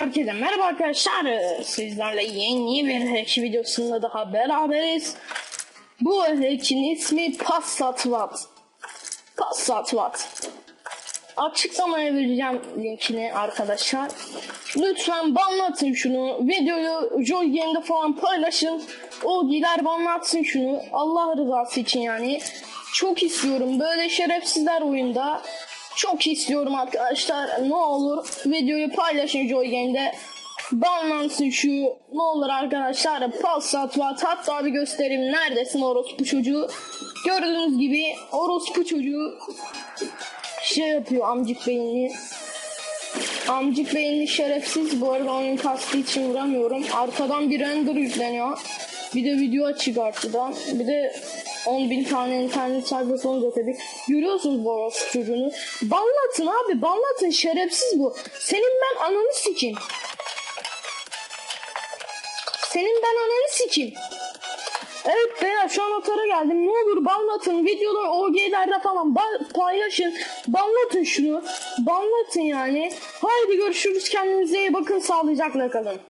Herkese merhaba arkadaşlar. Sizlerle yeni bir hack videosunda daha beraberiz. Bu hackin ismi Passat Watt. Passat Watt. Açıklamaya vereceğim linkini arkadaşlar. Lütfen banlatın şunu. Videoyu Joy Game'de falan paylaşın. O gider banlatsın şunu. Allah rızası için yani. Çok istiyorum. Böyle şerefsizler oyunda. Çok istiyorum arkadaşlar. Ne olur videoyu paylaşın Joy Game'de. Banlansın şu. Ne olur arkadaşlar. Passat Watt. Hatta bir göstereyim. Neredesin orospu çocuğu? Gördüğünüz gibi orospu çocuğu şey yapıyor amcık beyinli. Amcık beyinli şerefsiz. Bu arada oyun kastı için vuramıyorum. Arkadan bir render yükleniyor. Bir de video açık arkadan. Bir de 10 bin tane internet sayfası olunca tabii. Görüyorsunuz bu orospu çocuğunu. Banlatın abi banlatın şerefsiz bu. Senin ben ananı sikeyim. Senin ben ananı sikeyim. Evet beyler şu an otara geldim. Ne olur banlatın. Videoları OG'lerde falan ba- paylaşın. Banlatın şunu. Banlatın yani. Haydi görüşürüz. Kendinize iyi bakın. Sağlıcakla kalın.